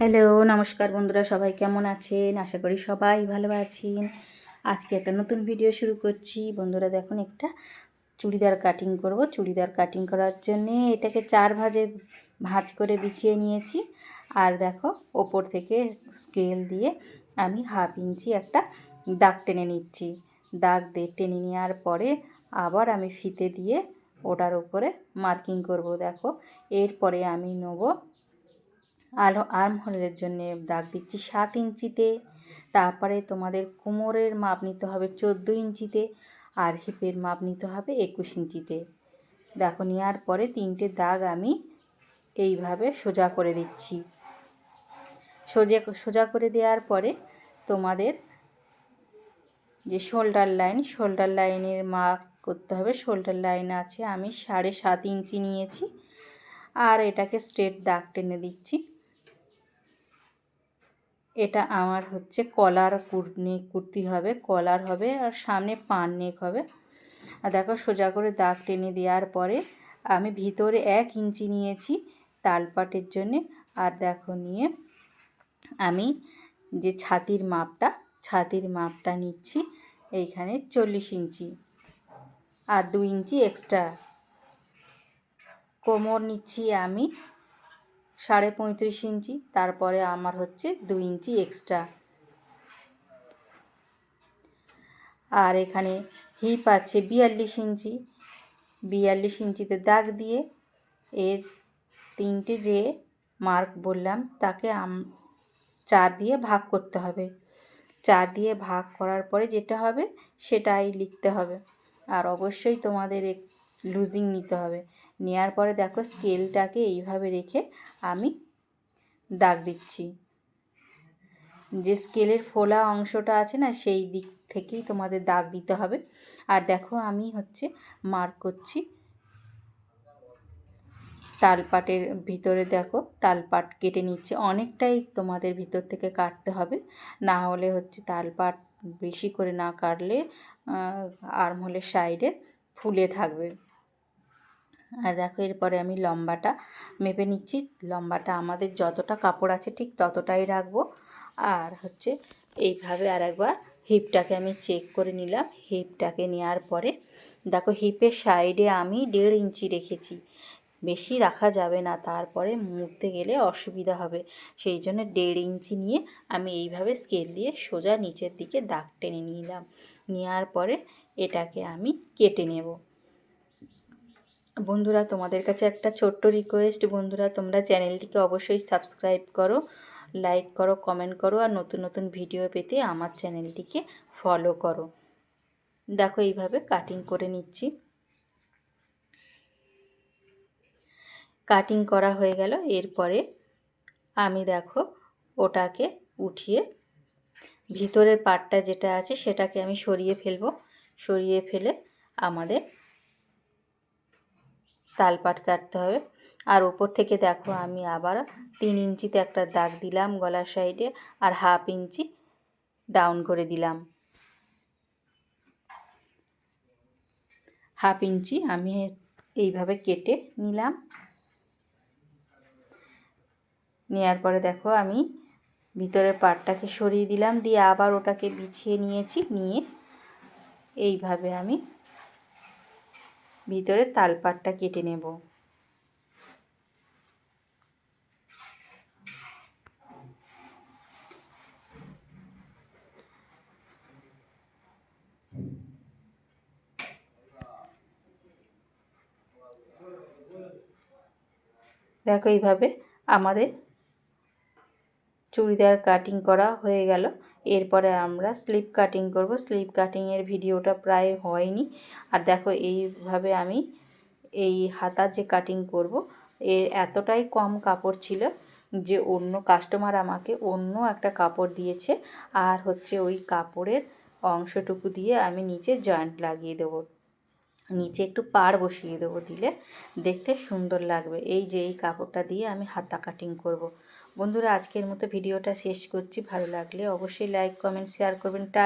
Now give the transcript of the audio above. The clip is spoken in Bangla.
হ্যালো, নমস্কার বন্ধুরা, সবাই কেমন আছেন? আশা করি সবাই ভালো আছেন। আজকে একটা নতুন ভিডিও শুরু করছি। বন্ধুরা, দেখুন, একটা চুড়িদার কাটিং করব। চুড়িদার কাটিং করার জন্যে এটাকে চার ভাজে ভাঁজ করে বিছিয়ে নিয়েছি। আর দেখো, ওপর থেকে স্কেল দিয়ে আমি হাফ ইঞ্চি একটা দাগ টেনে নিচ্ছি। দাগ দিয়ে টেনে নেওয়ার পরে আবার আমি ফিতে দিয়ে ওটার উপরে মার্কিং করব। দেখো, এরপরে আমি নেব আলো আর্ম হোলের জন্য দাগ দিচ্ছি সাত ইঞ্চিতে। তারপরে তোমাদের কোমরের মাপ নিতে হবে চোদ্দ ইঞ্চিতে আর হিপের মাপ নিতে হবে একুশ ইঞ্চিতে। দেখো নেওয়ার পরে তিনটে দাগ আমি এইভাবে সোজা করে দিচ্ছি। সোজা সোজা করে দেওয়ার পরে তোমাদের যে শোল্ডার লাইন, শোল্ডার লাইনের মাপ করতে হবে। শোল্ডার লাইন আছে, আমি সাড়ে সাত ইঞ্চি নিয়েছি। আর এটাকে স্ট্রেট দাগ টেনে দিচ্ছি। এটা আমার হচ্ছে কলার নেক কুর্তি হবে, কলার হবে আর সামনে পান নেক হবে। আর দেখো সোজা করে দাগ টেনে দেওয়ার পরে আমি ভিতরে এক ইঞ্চি নিয়েছি তালপাটের জন্যে। আর দেখো নিয়ে আমি যে ছাতির মাপটা ছাতির মাপটা নিচ্ছি এইখানে চল্লিশ ইঞ্চি। আর দু ইঞ্চি এক্সট্রা। কোমর নিচ্ছি আমি সাড়ে পঁয়ত্রিশ ইঞ্চি, তারপরে আমার হচ্ছে দু ইঞ্চি এক্সট্রা আর এখানে হিপ আছে বিয়াল্লিশ ইঞ্চি। বিয়াল্লিশ ইঞ্চিতে দাগ দিয়ে এর তিনটে যে মার্ক বললাম, তাকে আম, চার দিয়ে ভাগ করতে হবে। চার দিয়ে ভাগ করার পরে যেটা হবে, সেটাই লিখতে হবে। আর অবশ্যই তোমাদের লুজিং নিতে হবে। নেওয়ার পরে দেখো স্কেলটাকে এইভাবে রেখে আমি দাগ দিচ্ছি। যে স্কেলের ফোলা অংশটা আছে না, সেই দিক থেকেই তোমাদের দাগ দিতে হবে। আর দেখো আমি হচ্ছে মার্ক করছি তালপাটের ভিতরে দেখো, তালপাট কেটে নিচ্ছে। অনেকটাই তোমাদের ভিতর থেকে কাটতে হবে। না হলে হচ্ছে তালপাট বেশি করে না কাটলে আর্মহোলের সাইডে ফুলে থাকবে। আর দেখো এরপরে আমি লম্বাটা মেপে নিচ্ছি। লম্বাটা আমাদের যতটা কাপড় আছে ঠিক ততটাই রাখব। আর হচ্ছে এইভাবে আর একবার হিপটাকে আমি চেক করে নিলাম। হিপটাকে নেওয়ার পরে দেখো হিপের সাইডে আমি দেড় ইঞ্চি রেখেছি। বেশি রাখা যাবে না, তারপরে মুড়তে গেলে অসুবিধা হবে। সেই জন্য দেড় ইঞ্চি নিয়ে আমি এইভাবে স্কেল দিয়ে সোজা নিচের দিকে দাগ টেনে নিলাম। নেওয়ার পরে এটাকে আমি কেটে নেব। বন্ধুরা, তোমাদের কাছে একটা ছোট্ট রিকোয়েস্ট বন্ধুরা, তোমরা চ্যানেলটিকে অবশ্যই সাবস্ক্রাইব করো লাইক করো কমেন্ট করো, আর নতুন নতুন ভিডিও পেতে আমার চ্যানেলটিকে ফলো করো। দেখো, এইভাবে কাটিং করে নিচ্ছি। কাটিং করা হয়ে গেল। এরপরে আমি দেখো, ওটাকে উঠিয়ে ভিতরের পাটটা যেটা আছে, সেটাকে আমি সরিয়ে ফেলব। সরিয়ে ফেলে আমাদের তালপাট কাটতে হবে। আর ওপর থেকে দেখো আমি আবার তিন ইঞ্চিতে একটা দাগ দিলাম গলার সাইডে আর হাফ ইঞ্চি ডাউন করে দিলাম। হাফ ইঞ্চি আমি এইভাবে কেটে নিলাম। নেওয়ার পরে দেখো আমি ভিতরের পাটটাকে সরিয়ে দিলাম, দিয়ে আবার ওটাকে বিছিয়ে নিয়েছি, নিয়ে এইভাবে আমি ভিতরে তালপাটটা কেটে নেব। দেখো এইভাবে আমাদের চুড়িদার কাটিং করা হয়ে গেল। এরপরে আমরা স্লিপ কাটিং করব। স্লিপ কাটিংয়ের ভিডিওটা প্রায় হয়নি। আর দেখো, এইভাবে আমি এই হাতার যে কাটিং করব, এর এতটাই কম কাপড় ছিল যে অন্য কাস্টমার আমাকে অন্য একটা কাপড় দিয়েছে। আর হচ্ছে ওই কাপড়ের অংশটুকু দিয়ে আমি নিচে জয়েন্ট লাগিয়ে দেবো। নিচে একটু পাড় বসিয়ে দেবো দিলে দেখতে সুন্দর লাগবে। এই যে এই কাপড়টা দিয়ে আমি হাতা কাটিং করব। বন্ধুরা, আজকের মতো ভিডিওটা শেষ করছি। ভালো লাগলে অবশ্যই লাইক কমেন্ট শেয়ার করবেন। টা